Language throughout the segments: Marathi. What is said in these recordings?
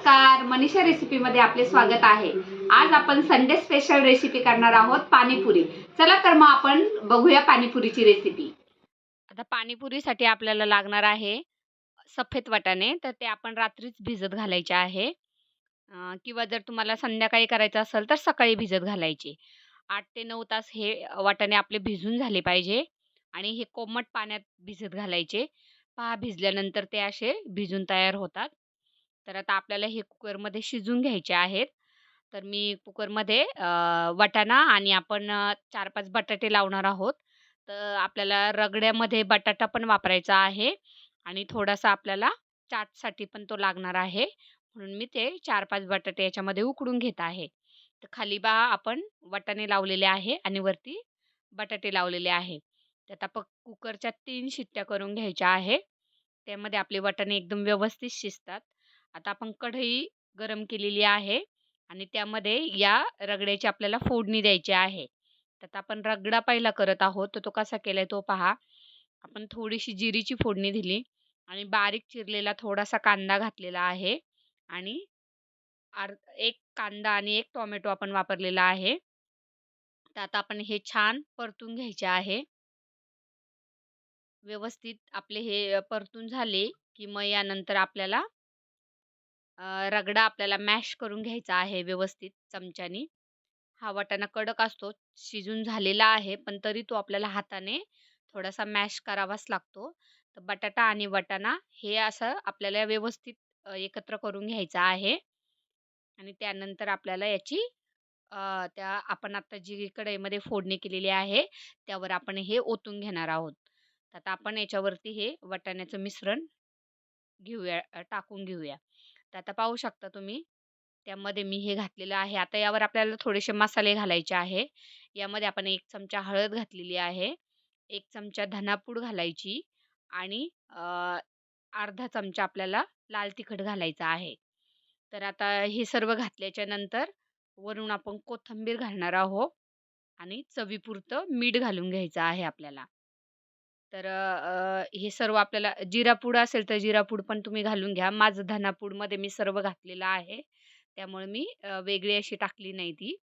नमस्कार मनीषा रेसिपीमध्ये आपले स्वागत आहे. आज आपण संडे स्पेशल रेसिपी करणार आहोत पाणीपुरी. चला तर मग आपण बघूया पाणीपुरीची रेसिपी आता पाणीपुरीसाठी आपल्याला लागणार आहे सफेद वाटाणे तर ते आपण रात्रीच भिजत घालायचे आहे. किंवा जर तुम्हाला संध्याकाळी करायचं असेल तर सकाळी भिजत घालायचे. आठ ते नऊ तास हे वाटाणे आपले भिजून झाले पाहिजे आणि हे कोमट पाण्यात भिजत घालायचे. पहा भिजल्यानंतर ते असे भिजून तयार होतात. तर आता आपल्याला हे कुकरमध्ये शिजून घ्यायचे आहेत. तर मी कुकरमध्ये वटाणा वाटाणा आणि आपण चार पाच बटाटे लावणार आहोत. तर आपल्याला रगड्यामध्ये बटाटा पण वापरायचा आहे आणि थोडासा आपल्याला चाटसाठी पण तो लागणार आहे. म्हणून मी ते चार पाच बटाटे याच्यामध्ये उकडून घेत आहे. तर खाली बा आपण वाटाणे लावलेले आहे आणि वरती बटाटे लावलेले आहे. तर आता प कुकरच्या तीन शिट्ट्या करून घ्यायच्या आहे त्यामध्ये आपले वाटाणे एकदम व्यवस्थित शिजतात. आता आपण कढई गरम केलेली आहे आणि त्यामध्ये या रगड्याची आपल्याला फोडणी द्यायची आहे. त्यात आपण रगडा पहिला करत आहोत तर तो कसा केला आहे तो पहा. आपण थोडीशी जिरीची फोडणी दिली आणि बारीक चिरलेला थोडासा कांदा घातलेला आहे आणि आर एक कांदा आणि एक टोमॅटो आपण वापरलेला आहे. तर आता आपण हे छान परतून घ्यायचे आहे. व्यवस्थित आपले हे परतून झाले की मग यानंतर आपल्याला अ, रगडा आपल्याला मॅश करून घ्यायचा आहे व्यवस्थित चमच्यानी. हा वाटाणा कडक असतो शिजून झालेला आहे पण तरी तो आपल्याला हाताने थोडासा मॅश करावाच लागतो. तर बटाटा आणि वाटाणा हे असं आपल्याला व्यवस्थित अ, एकत्र करून घ्यायचं आहे. आणि त्यानंतर आपल्याला याची अ, त्या आपण आता जी कढईमध्ये फोडणी केलेली आहे त्यावर आपण हे ओतून घेणार आहोत. तर आता आपण याच्यावरती हे वाटाण्याचं मिश्रण घेऊया अ, टाकून घेऊया. तर आता पाहू शकता तुम्ही. त्यामध्ये मी हे घातलेलं आहे. आता यावर आपल्याला थोडेसे मसाले घालायचे आहे. यामध्ये आपण एक चमचा हळद घातलेली आहे. एक चमचा धनापूड घालायची आणि अर्धा चमचा आपल्याला लाल तिखट घालायचा आहे. तर आता हे सर्व घातल्याच्या नंतर वरून आपण कोथिंबीर घालणार आहोत आणि चवीपुरतं मीठ घालून घ्यायचं आहे आपल्याला. तर अ, हे सर्व आपल्याला जिरापूड असेल तर जिरापूड पण तुम्ही घालून घ्या. माझं धनापूडमध्ये मी सर्व घातलेलं आहे. त्यामुळे मी अ, वेगळी अशी टाकली नाही ती.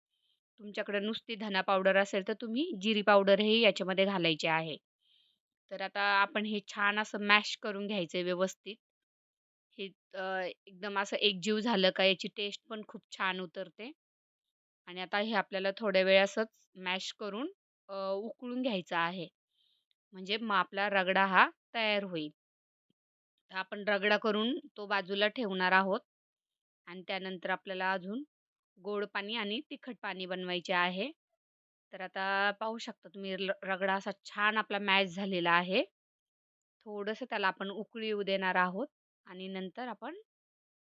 तुमच्याकडे नुसती धना पावडर असेल तर तुम्ही जिरी पावडरही याच्यामध्ये घालायची आहे. तर आता आपण हे छान असं मॅश करून घ्यायचं व्यवस्थित. हे अ, एकदम असं एकजीव झालं का याची टेस्ट पण खूप छान उतरते. आणि आता हे आपल्याला थोड्या वेळ असंच मॅश करून अ, उकळून घ्यायचं आहे. म्हणजे मग आपला रगडा हा तयार होईल. तर आपण रगडा करून तो बाजूला ठेवणार आहोत. आणि त्यानंतर आपल्याला अजून गोड पाणी आणि तिखट पाणी बनवायचे आहे. तर आता पाहू शकता तुम्ही ल- रगडा असा छान आपला मॅच झालेला आहे. थोडंसं त्याला आपण उकळी येऊ देणार आहोत. आणि नंतर आपण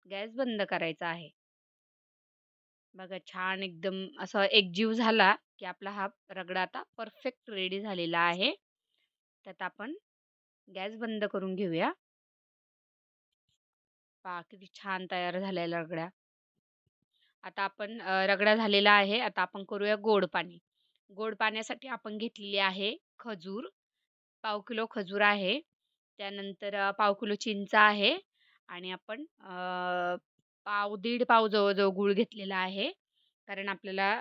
गॅस बंद करायचा आहे. बघा छान एकदम असा एकजीव झाला की आपला हा रगडा आता परफेक्ट रेडी झालेला आहे. त्यात आपण गॅस बंद करून घेऊया. पहा किती छान तयार झाल्या रगड्या. आता आपण रगडा झालेला आहे. आता आपण करूया गोड पाणी. गोड पाण्यासाठी आपण घेतलेली आहे खजूर. पाव किलो खजूर आहे. त्यानंतर पाव किलो चिंच आहे. आणि आपण पाव दीड पाव जवळजवळ गूळ घेतलेला आहे. कारण आपल्याला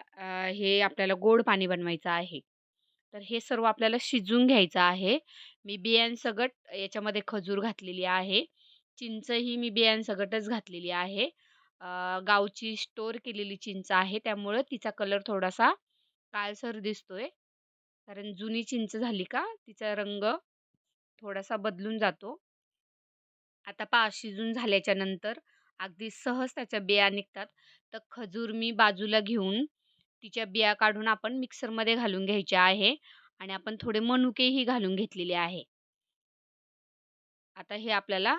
हे आपल्याला गोड पाणी बनवायचं आहे. तर हे सर्व आपल्याला शिजून घ्यायचं आहे. मी बियांसकट याच्यामध्ये खजूर घातलेली आहे. चिंचही मी बियांसकटच घातलेली आहे. गावची स्टोअर केलेली चिंच आहे. त्यामुळं तिचा कलर थोडासा काळसर दिसतोय. कारण जुनी चिंच झाली का तिचा रंग थोडासा बदलून जातो. आता पा शिजून झाल्याच्यानंतर अगदी सहज त्याच्या बिया निघतात. तर खजूर मी बाजूला घेऊन तिच्या बिया काढून आपण मिक्सरमध्ये घालून घ्यायच्या आहे आणि आपण थोडे मनुकेही घालून घेतलेले आहे. आता हे आपल्याला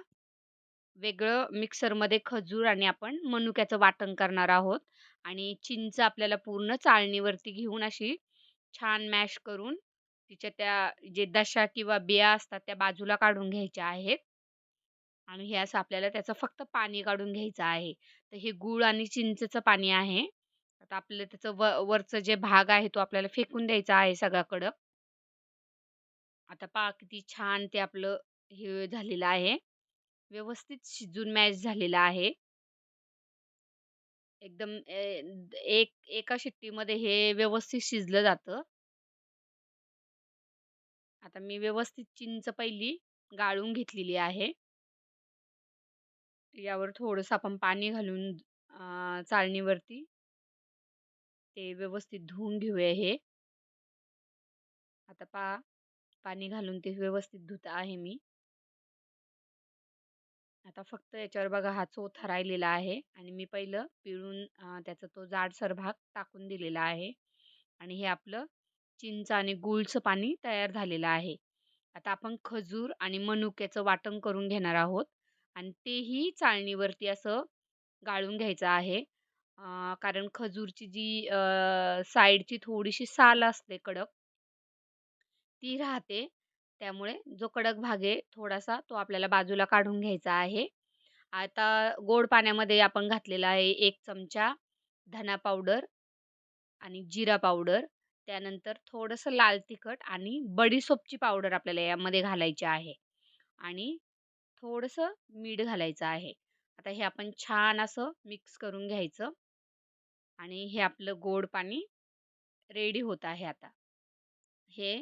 वेगळं मिक्सरमध्ये खजूर आणि आपण मनुक्याचं वाटण करणार आहोत आणि चिंच आपल्याला पूर्ण चाळणीवरती घेऊन अशी छान मॅश करून तिच्या त्या जे दशा किंवा बिया असतात त्या बाजूला काढून घ्यायच्या आहेत. आणि हे असं आपल्याला त्याचं फक्त पाणी काढून घ्यायचं आहे. तर हे गूळ आणि चिंचेचं पाणी आहे. आता आपलं त्याचं व वरचं जे भाग आहे तो आपल्याला फेकून द्यायचा आहे सगळ्याकडं आता पहा किती छान ते आपलं हे झालेलं आहे व्यवस्थित शिजून मॅच झालेलं आहे एकदम एक एका शिट्टीमध्ये हे व्यवस्थित शिजलं जातं. आता मी व्यवस्थित चिंच पहिली गाळून घेतलेली आहे. यावर थोडंसं आपण पाणी घालून चाळणीवरती ते व्यवस्थित धुवून घेऊया हे. आता पा पाणी घालून ते व्यवस्थित धुत आहे मी. आता फक्त याच्यावर बघा हा चोथा राहिलेला आहे आणि मी पहिलं पिळून त्याचा तो जाडसर भाग टाकून दिलेला आहे आणि हे आपलं चिंच आणि गुळचं पाणी तयार झालेलं आहे. आता आपण खजूर आणि मनुक्याचं वाटण करून घेणार आहोत आणि तेही चाळणीवरती असं गाळून घ्यायचं आहे. अ, कारण खजूरची जी अ, साईडची थोडीशी साल असते कडक ती राहते. त्यामुळे जो कडक भाग आहे थोडासा तो आपल्याला बाजूला काढून घ्यायचा आहे. आता गोड पाण्यामध्ये आपण घातलेला आहे 1 चमचा धना पावडर आणि जिरा पावडर. त्यानंतर थोडंसं लाल तिखट आणि बडीशोपची पावडर आपल्याला यामध्ये घालायची आहे आणि थोडंसं मीठ घालायचं आहे. आता हे आपण छान असं मिक्स करून घ्यायचं आणि हे आपलं गोड पाणी रेडी होत आहे आता. हे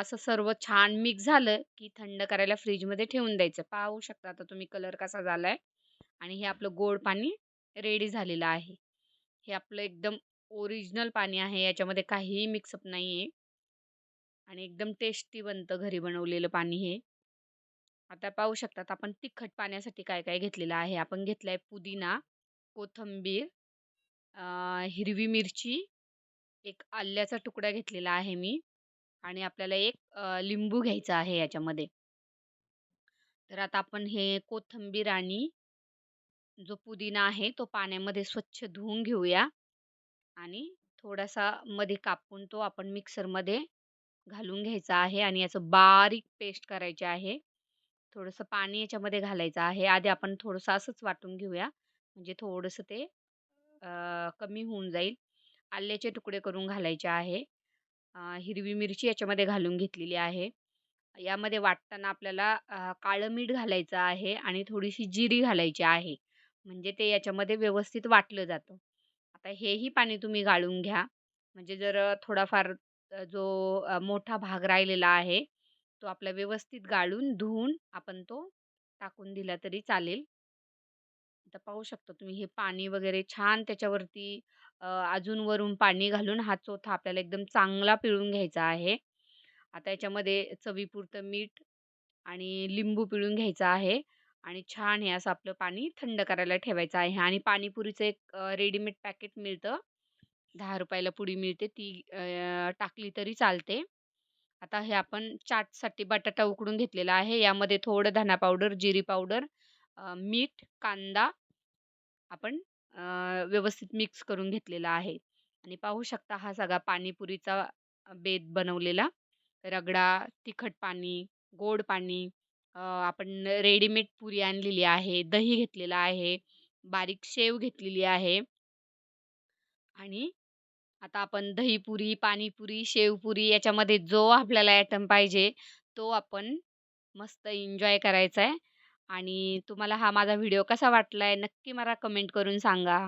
असं सर्व छान मिक्स झालं, की थंड करायला फ्रीजमध्ये ठेवून द्यायचं. पाहू शकता आता तुम्ही कलर कसा झाला आहे आणि हे आपलं गोड पाणी रेडी झालेलं आहे. हे आपलं एकदम ओरिजिनल पाणी आहे. याच्यामध्ये काहीही मिक्सअप नाही आहे आणि एकदम टेस्टी बनतं घरी बनवलेलं पाणी हे. आता पाहू शकतात आपण तिखट पाण्यासाठी काय-काय घेतलेलं आहे. आपण घेतलाय पुदिना, कोथिंबीर, हिरवी मिरची, एक आल्याचा तुकडा घेतलेला आहे मी आणि आपल्याला एक लिंबू घ्यायचा आहे याच्यामध्ये. तर आता आपण हे कोथिंबीर आणि जो पुदिना आहे तो पाण्यामध्ये स्वच्छ धुवून घेऊया आणि थोडासा मध्ये कापून तो आपण मिक्सरमध्ये घालून घ्यायचा आहे आणि याचं बारीक पेस्ट करायची आहे. थोडंसं पाणी याच्यामध्ये घालायचं आहे. आधी आपण थोडंसं असंच वाटून घेऊया. म्हणजे थोडंसं ते कमी होऊन जाईल. आल्याचे तुकडे करून घालायचे आहे. हिरवी मिरची याच्यामध्ये घालून घेतलेली आहे. यामध्ये वाटताना आपल्याला काळं मीठ घालायचं आहे आणि थोडीशी जिरी घालायची आहे. म्हणजे ते याच्यामध्ये व्यवस्थित वाटलं जातं. आता हेही पाणी तुम्ही गाळून घ्या. म्हणजे जर थोडाफार जो मोठा भाग राहिलेला आहे, तो आपला व्यवस्थित गाळून, धुवून आपण तो टाकून दिला तरी चालेल. आता पाहू शकता तुम्ही हे पाणी वगैरे छान त्याच्यावरती अ, अजून वरून पाणी घालून हा चोथा आपल्याला एकदम चांगला पिळून घ्यायचा आहे. आता याच्यामध्ये चवीपुरतं मीठ आणि लिंबू पिळून घ्यायचा आहे आणि छान हे असं आपलं पाणी थंड करायला ठेवायचं आहे आणि पाणीपुरीचं एक अ, रेडीमेड पॅकेट मिळतं. ₹10 ला पुडी मिळते ती अ, टाकली तरी चालते. आता हे आपण चाटसाठी बटाटा उकडून घेतलेला आहे. यामध्ये थोडं धना पावडर, जिरी पावडर, मीठ, कांदा आपण व्यवस्थित मिक्स करून घेतलेला आहे. आणि पाहू शकता हा सगळा पाणीपुरीचा बेत बनवलेला. रगडा, तिखट पाणी, गोड पाणी, आपण रेडीमेड पुरी आणलेली आहे, दही घेतलेलं आहे, बारीक शेव घेतलेली आहे. आणि आता आपण दहीपुरी, पाणीपुरी, शेवपुरी याच्यामध्ये जो आपल्याला आयटम पाहिजे, तो आपण मस्त एन्जॉय करायचा आहे आणि तुम्हाला हा माझा व्हिडिओ कसा वाटला आहे नक्की मला कमेंट करून सांगा.